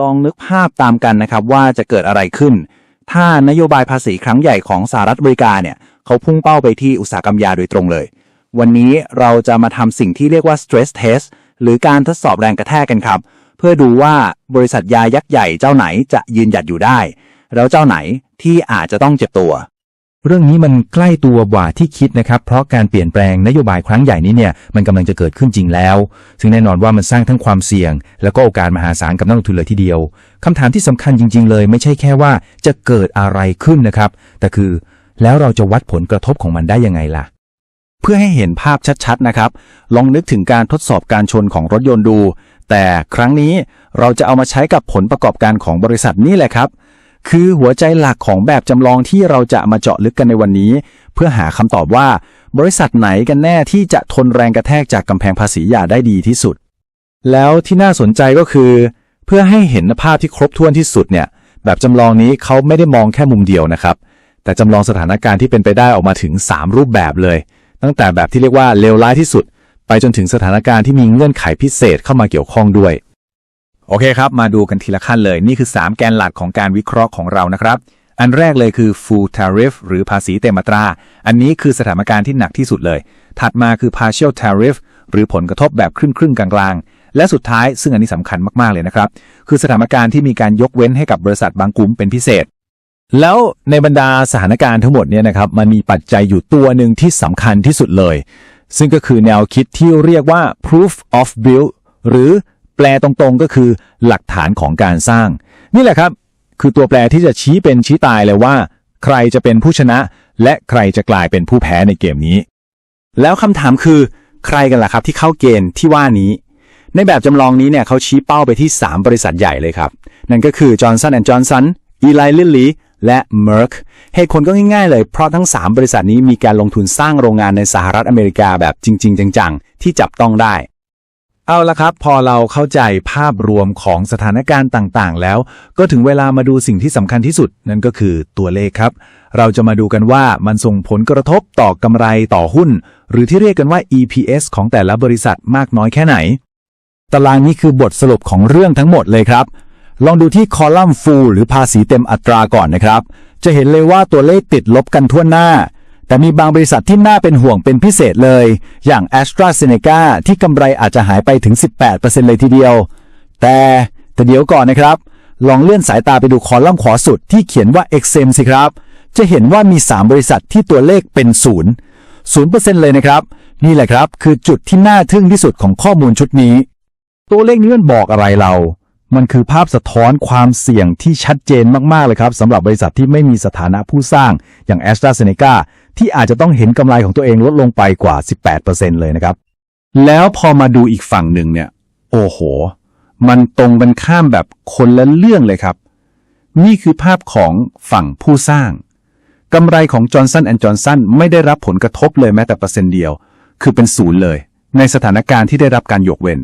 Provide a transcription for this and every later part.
ลองนึกภาพตามกันนะครับว่าจะเกิดอะไรขึ้น ถ้านโยบายภาษีครั้งใหญ่ของสหรัฐอเมริกาเนี่ยเขาพุ่งเป้าไปที่อุตสาหกรรมยาโดยตรงเลย วันนี้เราจะมาทำสิ่งที่เรียกว่า stress test หรือการทดสอบแรงกระแทกกันครับ เพื่อดูว่าบริษัทยายักษ์ใหญ่เจ้าไหนจะยืนหยัดอยู่ได้ แล้วเจ้าไหนที่อาจจะต้องเจ็บตัว เรื่องนี้มันใกล้ตัวกว่าที่คิดนะครับ เพราะการเปลี่ยนแปลงนโยบายครั้งใหญ่นี้เนี่ยมันกำลังจะเกิดขึ้นจริงแล้ว ซึ่งแน่นอนว่ามันสร้างทั้งความเสี่ยง แล้วก็โอกาสมหาศาลกับนักลงทุนเลยทีเดียวคำถามที่สำคัญจริง ๆ เลย ไม่ใช่แค่ว่าจะเกิดอะไรขึ้นนะครับ แต่คือแล้วเราจะวัดผลกระทบของมันได้ยังไงล่ะ เพื่อให้เห็นภาพชัดๆนะครับ ลองนึกถึงการทดสอบการชนของรถยนต์ดู แต่ครั้งนี้เราจะเอามาใช้กับผลประกอบการของบริษัทนี่แหละครับ คือหัวใจหลักของแบบจำลองที่เราจะมาเจาะลึกกันในวันนี้ เพื่อหาคำตอบว่า บริษัทไหนกันแน่ที่จะทนแรงกระแทกจากกำแพงภาษียาได้ดีที่สุด แล้วที่น่าสนใจก็คือ เพื่อให้เห็นภาพที่ครบถ้วนที่สุดเนี่ย แบบจำลองนี้เขาไม่ได้มองแค่มุมเดียวนะครับ แต่จำลองสถานการณ์ที่เป็นไปได้ออกมาถึง 3 รูปแบบเลย ตั้งแต่แบบที่เรียกว่าเลวร้ายที่สุด ไปจนถึงสถานการณ์ที่มีเงื่อนไขพิเศษเข้ามาเกี่ยวข้องด้วย โอเคครับ มาดูกันทีละขั้นเลย นี่คือ 3 แกนหลักของการวิเคราะห์ของเรานะครับ อันแรกเลยคือ full tariff หรือภาษีเต็มอัตรา อันนี้คือสถานการณ์ที่หนักที่สุดเลย ถัดมาคือ partial tariff หรือผลกระทบแบบครึ่งครึ่งกลางๆ และสุดท้ายซึ่งอันนี้สำคัญมากๆเลยนะครับ คือสถานการณ์ที่มีการยกเว้นให้กับบริษัทบางกลุ่มเป็นพิเศษ แล้วในบรรดาสถานการณ์ทั้งหมดเนี่ยนะครับมันมีปัจจัยอยู่ตัวหนึ่งที่สำคัญที่สุดเลย ซึ่งก็คือแนวคิดที่เรียกว่า proof of build หรือ แปลตรงๆก็คือหลักฐานของการสร้าง นี่แหละครับ คือตัวแปรที่จะชี้เป็นชี้ตายเลยว่า ใครจะเป็นผู้ชนะ และใครจะกลายเป็นผู้แพ้ในเกมนี้ แล้วคำถามคือใครกันล่ะครับที่เข้าเกณฑ์ที่ว่านี้ ในแบบจำลองนี้เนี่ยเขาชี้เป้าไปที่ 3 บริษัทใหญ่เลยครับ นั่นก็คือ Johnson Johnson Eli Lilly และ Merck เหตุผลก็ง่ายๆเลย เพราะทั้ง 3 บริษัทนี้มีการลงทุนสร้างโรงงานในสหรัฐอเมริกาแบบจริง ๆ จังๆ ที่จับต้องได้ เอาละครับ พอเราเข้าใจภาพรวมของสถานการณ์ต่างๆ แล้ว ก็ถึงเวลามาดูสิ่งที่สำคัญที่สุด นั่นก็คือตัวเลขครับ เราจะมาดูกันว่ามันส่งผลกระทบต่อกำไรต่อหุ้น หรือที่เรียกกันว่า EPS ของแต่ละบริษัทมากน้อยแค่ไหน ตารางนี้คือบทสรุปของเรื่องทั้งหมดเลยครับ ลองดูที่คอลัมน์ full หรือภาษีเต็มอัตราก่อนนะครับ จะเห็นเลยว่าตัวเลขติดลบกันทั่วหน้า แต่มีบางบริษัทที่น่าเป็นห่วงเป็นพิเศษเลย อย่าง a s t r a z เซ e c a ที่กำไรอาจจะหายไปถึง 18%เลยทีเดียว แต่แต่เดี๋ยวก่อนนะครับ ลองเลื่อนสายตาไปดูคอลัมน์ขวาสุดที่เขียนว่า XM สิครับ จะเห็นว่ามี 3 บริษัทที่ตัวเลขเป็นศูนย์ศูนย์เปอร์เซ็นต์เลยนะครับ นี่แหละครับ คือจุดที่น่าทึ่งที่สุดของข้อมูลชุดนี้ ตัวเลขนี้มันบอกอะไรเรา มันคือภาพสะท้อนความเสี่ยงที่ชัดเจนมาก ๆ เลยครับสำหรับบริษัทที่ไม่มีสถานะผู้สร้างอย่าง a s t r a z เซ e c a ที่อาจจะต้องเห็นกำไรของตัวเองลดลงไปกว่า 18%เลยนะครับ แล้วพอมาดูอีกฝั่งหนึ่งเนี่ย โอ้โห มันตรงกันข้ามแบบคนละเรื่องเลยครับ นี่คือภาพของฝั่งผู้สร้างกำไรของ Johnson Johnson ไม่ได้รับผลกระทบเลยแม้แต่เปอร์เซ็นต์เดียว คือเป็นศูนย์เลย ในสถานการณ์ที่ได้รับการยกเว้น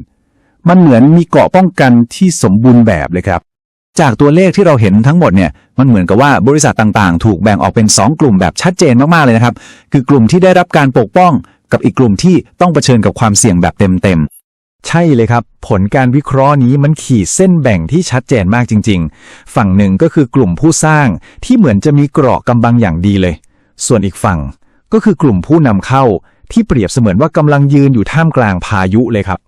มันเหมือนมีเกราะป้องกันที่สมบูรณ์แบบเลยครับ จากตัวเลขที่เราเห็นทั้งหมดเนี่ยมันเหมือนกับว่าบริษัทต่างๆ ถูกแบ่งออกเป็น 2 กลุ่มแบบชัดเจนมากๆเลยนะครับ คือกลุ่มที่ได้รับการปกป้อง กับอีกกลุ่มที่ต้องเผชิญกับความเสี่ยงแบบเต็มๆ ใช่เลยครับ ผลการวิเคราะห์นี้มันขีดเส้นแบ่งที่ชัดเจนมากจริง ๆ ฝั่งหนึ่งก็คือกลุ่มผู้สร้างที่เหมือนจะมีเกราะกำบังอย่างดีเลย ส่วนอีกฝั่งก็คือกลุ่มผู้นำเข้าที่เปรียบเสมือนว่ากำลังยืนอยู่ท่ามกลางพายุเลยครับ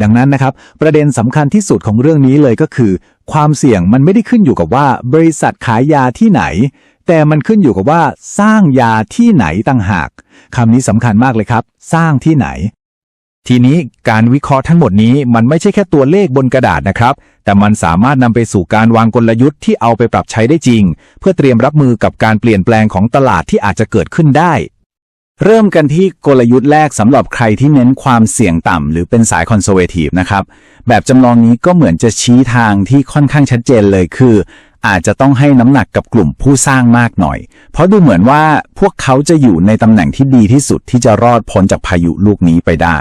ดังนั้นนะครับ ประเด็นสำคัญที่สุดของเรื่องนี้เลยก็คือ ความเสี่ยงมันไม่ได้ขึ้นอยู่กับว่า บริษัทขายยาที่ไหน แต่มันขึ้นอยู่กับว่าสร้างยาที่ไหนต่างหากคำนี้สำคัญมากเลยครับ สร้างที่ไหน ทีนี้การวิเคราะห์ทั้งหมดนี้มันไม่ใช่แค่ตัวเลขบนกระดาษนะครับ แต่มันสามารถนำไปสู่การวางกลยุทธ์ที่เอาไปปรับใช้ได้จริง เพื่อเตรียมรับมือกับการเปลี่ยนแปลงของตลาดที่อาจจะเกิดขึ้นได้ เริ่มกันที่กลยุทธ์แรกสำหรับใครที่เน้นความเสี่ยงต่ำหรือเป็นสายคอนเซอร์เวทีฟนะครับ แบบจำลองนี้ก็เหมือนจะชี้ทางที่ค่อนข้างชัดเจนเลยคือ อาจจะต้องให้น้ำหนักกับกลุ่มผู้สร้างมากหน่อย เพราะดูเหมือนว่าพวกเขาจะอยู่ในตำแหน่งที่ดีที่สุดที่จะรอดพ้นจากพายุลูกนี้ไปได้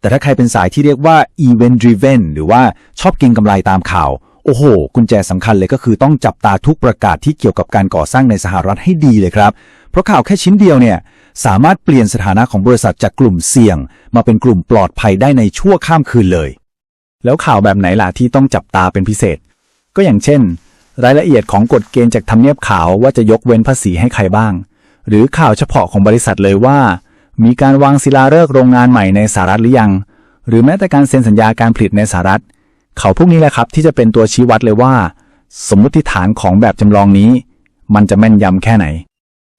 แต่ถ้าใครเป็นสายที่เรียกว่า event driven หรือว่าชอบกินกำไรตามข่าวโอ้โห กุญแจสำคัญเลยก็คือต้องจับตาทุกประกาศที่เกี่ยวกับการก่อสร้างในสหรัฐให้ดีเลยครับ เพราะข่าวแค่ชิ้นเดียวเนี่ย สามารถเปลี่ยนสถานะของบริษัทจากกลุ่มเสี่ยง มาเป็นกลุ่มปลอดภัยได้ในชั่วข้ามคืนเลย แล้วข่าวแบบไหนล่ะที่ต้องจับตาเป็นพิเศษ ก็อย่างเช่น รายละเอียดของกฎเกณฑ์จากทำเนียบขาวว่าจะยกเว้นภาษีให้ใครบ้าง หรือข่าวเฉพาะของบริษัทเลยว่า มีการวางศิลาฤกษ์โรงงานใหม่ในสหรัฐหรือยัง หรือแม้แต่การเซ็นสัญญาการผลิตในสหรัฐเขาพวกนี้แหละครับที่จะเป็นตัวชี้วัดเลยว่า สมมติฐานของแบบจำลองนี้ มันจะแม่นยำแค่ไหน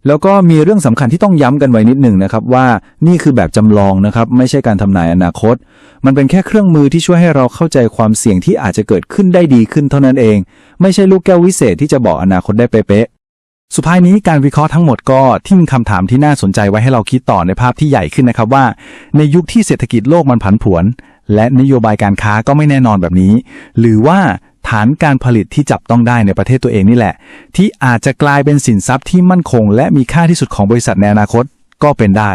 แล้วก็มีเรื่องสำคัญที่ต้องย้ำกันไว้นิดหนึ่งนะครับว่านี่คือแบบจำลองนะครับไม่ใช่การทำนายอนาคต มันเป็นแค่เครื่องมือที่ช่วยให้เราเข้าใจความเสี่ยงที่อาจจะเกิดขึ้นได้ดีขึ้นเท่านั้นเอง ไม่ใช่ลูกแก้ววิเศษที่จะบอกอนาคตได้เป๊ะๆสุดท้ายนี้การวิเคราะห์ทั้งหมดก็ทิ้งคำถามที่น่าสนใจไว้ให้เราคิดต่อในภาพที่ใหญ่ขึ้นนะครับว่า ในยุคที่เศรษฐกิจโลกมันผันผวน และนโยบายการค้าก็ไม่แน่นอนแบบนี้ หรือว่า ฐานการผลิตที่จับต้องได้ในประเทศตัวเองนี่แหละ ที่อาจจะกลายเป็นสินทรัพย์ที่มั่นคง และมีค่าที่สุดของบริษัทในอนาคตก็เป็นได้